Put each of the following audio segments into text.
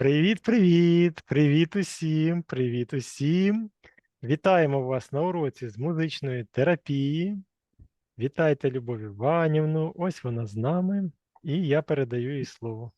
Привіт, привіт, привіт усім, привіт усім. Вітаємо вас на уроці з музичної терапії. Вітайте Любов Іванівну. Ось вона з нами, і я передаю їй слово.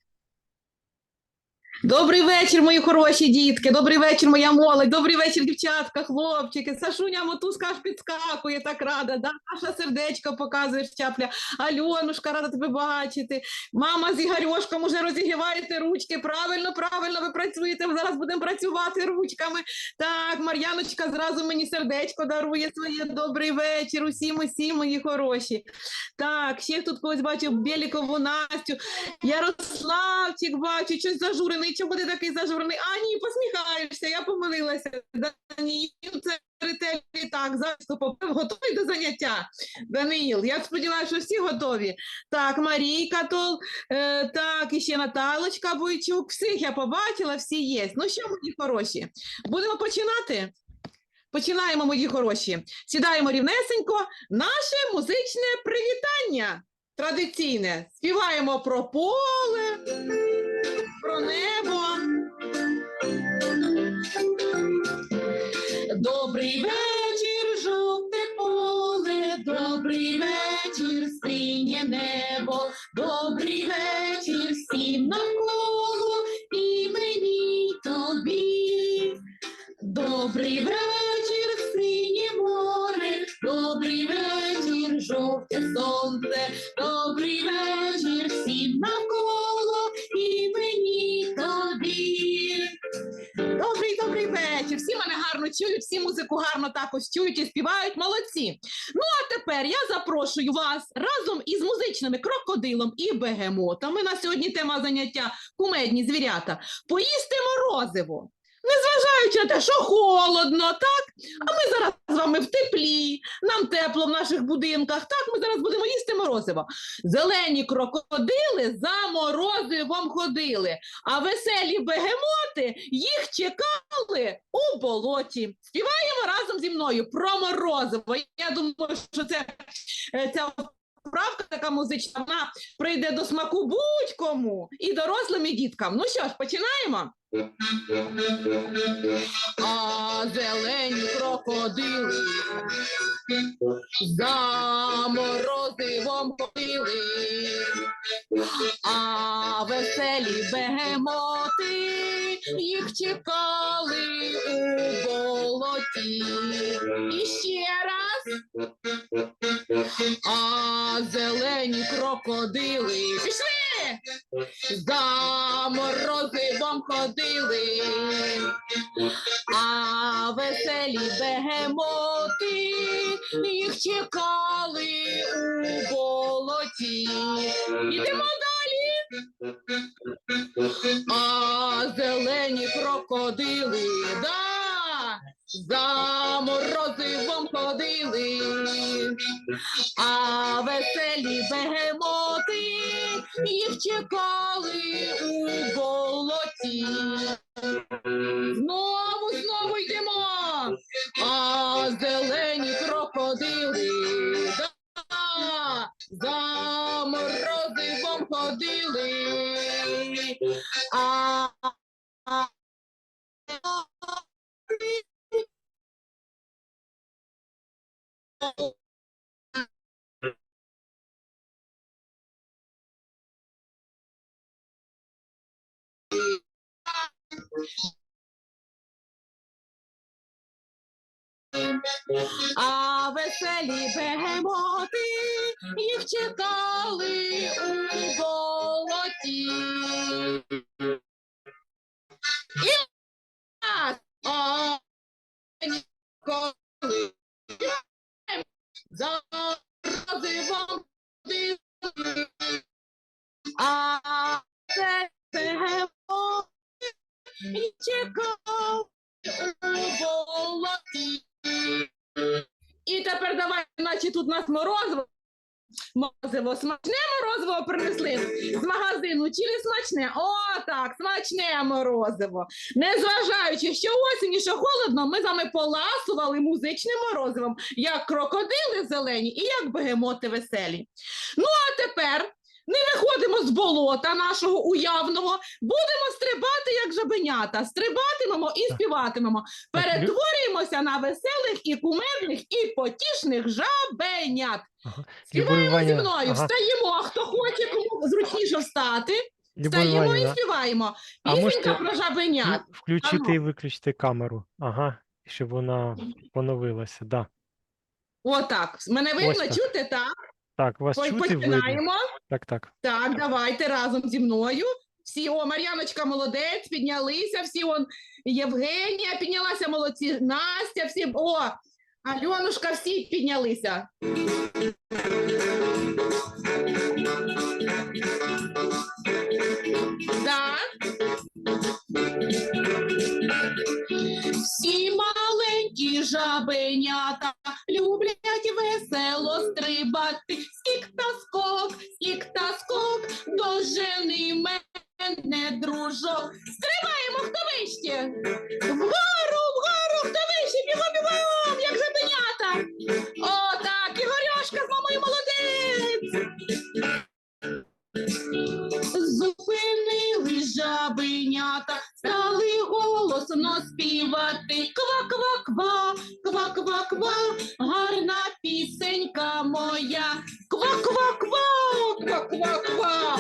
Добрий вечір, мої хороші дітки. Добрий вечір, моя молодь. Добрий вечір, дівчатка, хлопчики. Сашуня мотузка аж підскакує, так рада. Да? Наша сердечко показує щапля. Альонушка, рада тебе бачити. Мама з Ігорьошком уже розігріваєте ручки. Правильно, правильно, ви працюєте. Зараз будемо працювати ручками. Так, Мар'яночка зразу мені сердечко дарує своє добрий вечір. Усім, усім, мої хороші. Так, ще тут когось бачу Білікову Настю. Ярославчик бачу, щось зажурений. Чому ти такий зажурений? А, ні, посміхаєшся, я помилилася. Даниїл, це ретельний так, заступом. Готовий до заняття? Даниїл, я сподіваюся, що всі готові. Так, Марійка тол, е, так, і ще Наталочка Бойчук. Всіх я побачила, всі є. Ну що, мої хороші, будемо починати? Починаємо, мої хороші. Сідаємо рівнесенько. Наше музичне привітання традиційне. Співаємо про поле, про небо. Добрий вечір, жовте поле, добрий вечір, синє небо, добрий вечір всім навколо і мені тобі. Добрий вечір, музику гарно також чують і співають. Молодці. Ну а тепер я запрошую вас разом із музичними крокодилом і бегемотами. На сьогодні тема заняття кумедні звірята. Поїсти морозиво. Незважаючи на те, що холодно, так? А ми зараз з вами в теплі, нам тепло в наших будинках. Так, ми зараз будемо їсти морозиво. Зелені крокодили за морозивом ходили, а веселі бегемоти їх чекали у болоті. Співаємо разом зі мною про морозиво. Я думаю, що це е, ця вправка така музична, вона прийде до смаку будь-кому і дорослим, і діткам. Ну що ж, починаємо? А зелені крокодили за морозивом ходили, а веселі бегемоти їх чекали у болоті. І ще раз. А зелені крокодили пішли за морозивом ходили, а веселі бегемоти їх чекали у болоті. Ідемо далі. А зелені крокодили, да, за морозивом ходили, а веселі бегемоти їх чекали у болоті. Знову, знову йдемо. А зелені крокодили, да, за морозивом ходили. А, а, А веселі бегемоти їх чекали у болоті. І ніколи за розивом а це їх чекали. І тепер давай, наче тут нас морозиво. Морозиво, смачне морозиво принесли з магазину, чи не смачне? О, так, смачне морозиво. Незважаючи, що осінь і що холодно, ми з вами поласували музичним морозивом, як крокодили зелені і як бегемоти веселі. Ну, а тепер не виходимо з болота нашого уявного, будемо стрибати, як жабенята. Стрибатимемо і співатимемо. Перетворюємося на веселих і кумедних і потішних жабенят. Ага. Співаємо зі мною, ага. встаємо, хто хоче, кому зручніше встати. Встаємо і співаємо. Пісенька про жабенят. вклю- включити Ану. і виключити камеру. Ага, щоб вона поновилася. Да. Отак. Мене видно, так. чути, так? Так, вас Ой, чути видно. Починаємо. Так, так. Так, давайте разом зі мною. Всі, о, Мар'яночка молодець, піднялися, всі он Євгенія піднялася, молодці, Настя, всі, о, Альонушка, всі піднялися. Да. Всі маленькі жабенята люблять весело стрибати. Скік та скок, скік та скок, дожени мене, дружок. Стрибаємо, хто вище? Вгору, голосно співати. Ква-ква-ква, ква-ква-ква, гарна пісенька моя. Ква-ква-ква, ква-ква-ква,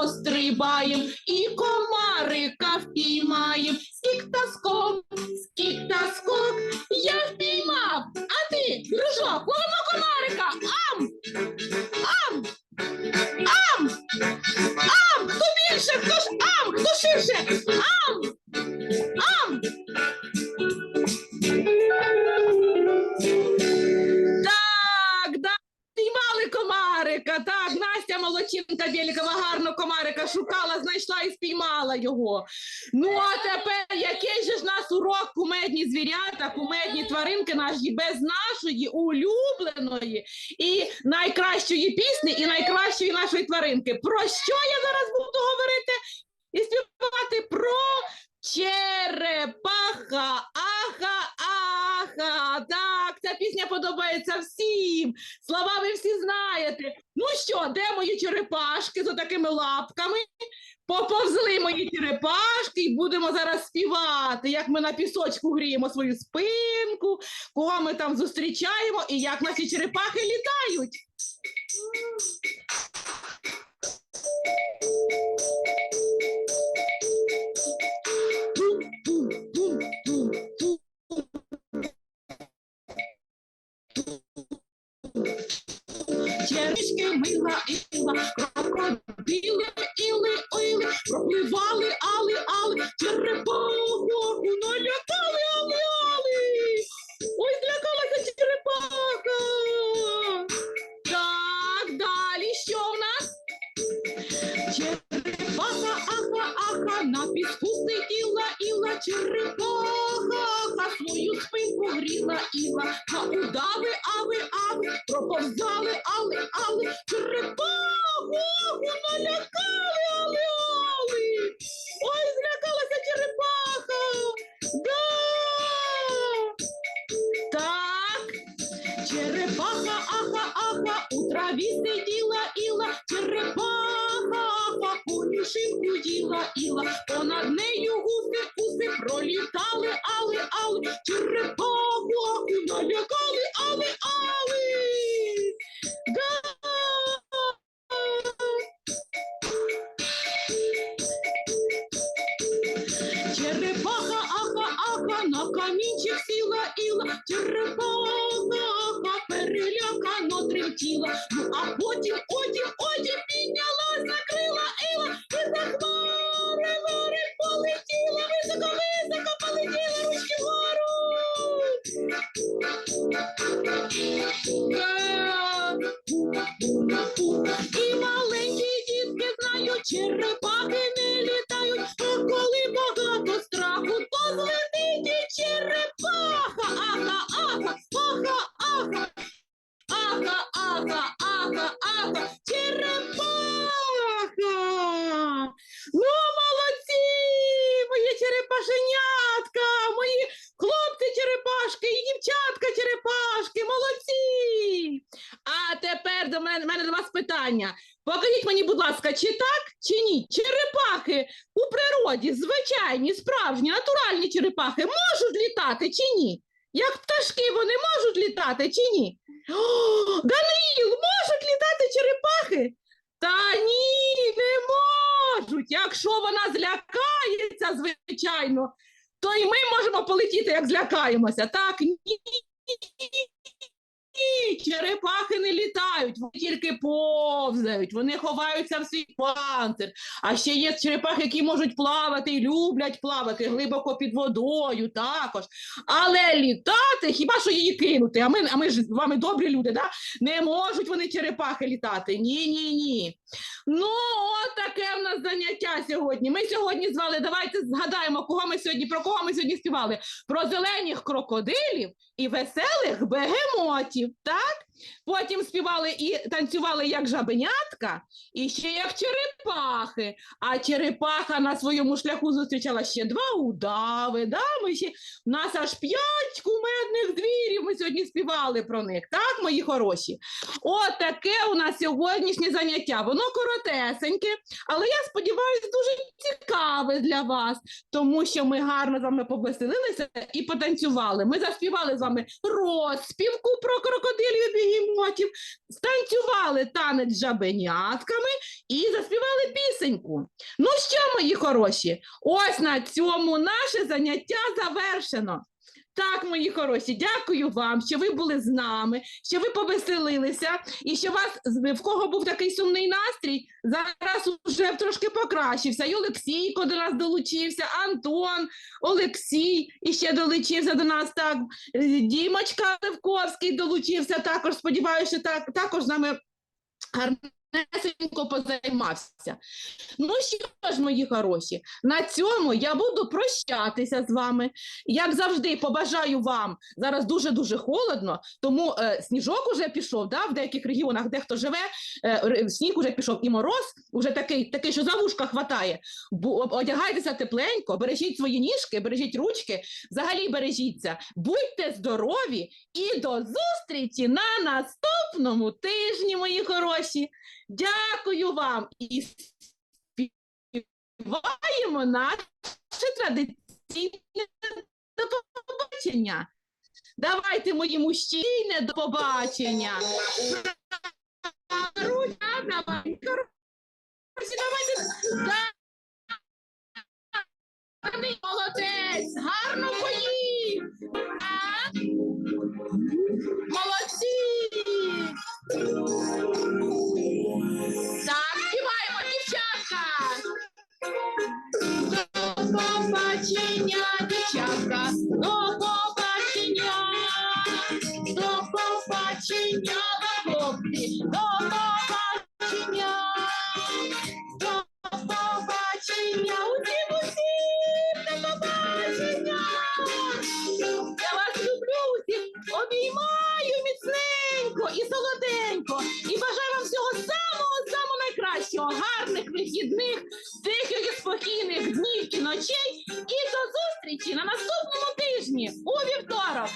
пострибаєм і комарика впіймаєм. Скік та скок, скік та скок, я впіймав. А ти, дружок, ловимо комарика. Ам! Ам! Ам! Ам! Хто більше? Хто ж ам? Хто ширше? Кумедні нашої без нашої улюбленої і найкращої пісні, і найкращої нашої тваринки. Про що я зараз буду говорити і співати про черепаха. Аха, аха. Пісня подобається всім. Слова ви всі знаєте. Ну що, де мої черепашки з такими лапками? Поповзли мої черепашки і будемо зараз співати, як ми на пісочку гріємо свою спинку, кого ми там зустрічаємо і як наші черепахи літають. На удави, ави, проповзали, али, али, черепаху, налякали, али, али. Ой, злякалася черепаха. Да. Так. Черепаха, аха, аха, у траві сиділа іла, черепаха, аха, конюшинку їла іла, понад нею гуси, гуси пролітали, али, али, черепаху, на камінчик сіла іла, черепаха, перелякано тремтіла, ну а потім, потім, потім ласка, чи так, чи ні? Черепахи у природі, звичайні, справжні, натуральні черепахи можуть літати чи ні? Як пташки вони можуть літати чи ні? О, Даниїл, можуть літати черепахи? Та ні, не можуть. Якщо вона злякається, звичайно, то і ми можемо полетіти, як злякаємося. Так, ні. Ні, черепахи не літають, вони тільки повзають, вони ховаються в свій панцир. А ще є черепахи, які можуть плавати і люблять плавати глибоко під водою також. Але літати, хіба що її кинути? А ми, а ми ж з вами добрі люди, да? не можуть вони черепахи літати. Ні, ні, ні. Ну, от таке в нас заняття сьогодні. Ми сьогодні звали, давайте згадаємо, кого ми сьогодні, про кого ми сьогодні співали. Про зелених крокодилів і веселих бегемотів. Так? Потім співали і танцювали як жабенятка, і ще як черепахи. А черепаха на своєму шляху зустрічала ще два удави. Да? Ми ще... У нас аж п'ять кумедних звірів. Ми сьогодні співали про них. Так, мої хороші? От таке у нас сьогоднішнє заняття. Воно коротесеньке, але я сподіваюся, дуже цікаве для вас, тому що ми гарно з вами повеселилися і потанцювали. Ми заспівали з вами розпівку про крокодилів і бігемотів, станцювали танець з жабенятками і заспівали пісеньку. Ну що, мої хороші, ось на цьому наше заняття завершено. Так, мої хороші, дякую вам, що ви були з нами, що ви повеселилися, і що вас в кого був такий сумний настрій, зараз уже трошки покращився. І Олексійко до нас долучився, Антон, Олексій і ще долучився до нас. Так, е, Дімочка Левковський долучився. Також сподіваюся, що так також з нами гарнесенько позаймався. Ну що ж, мої хороші, на цьому я буду прощатися з вами. Як завжди, побажаю вам зараз дуже дуже холодно, тому е, сніжок уже пішов. Да, в деяких регіонах, де хто живе, е, сніг уже пішов, і мороз уже такий, такий, що за вушка хватає. Бу- одягайтеся тепленько, бережіть свої ніжки, бережіть ручки, взагалі бережіться. Будьте здорові і до зустрічі на наступному тижні, мої хороші. Дякую вам і співаємо наше традиційне до побачення. Давайте, мої мужчини, до побачення. Гарний Молодець, гарно поїв. Молодці. Так, співаємо, дівчатка. До дівчатка, до побачення, до побачення, хлопці, до побачення, до побачення, усім, усім, до побачення. Я вас люблю обіймаю міцненько і солоденько, і бажаю вам всього самого, самого найкращого, гарних вихідних, тихих і спокійних днів і ночей, і до зустрічі на наступному тижні. У вівторок.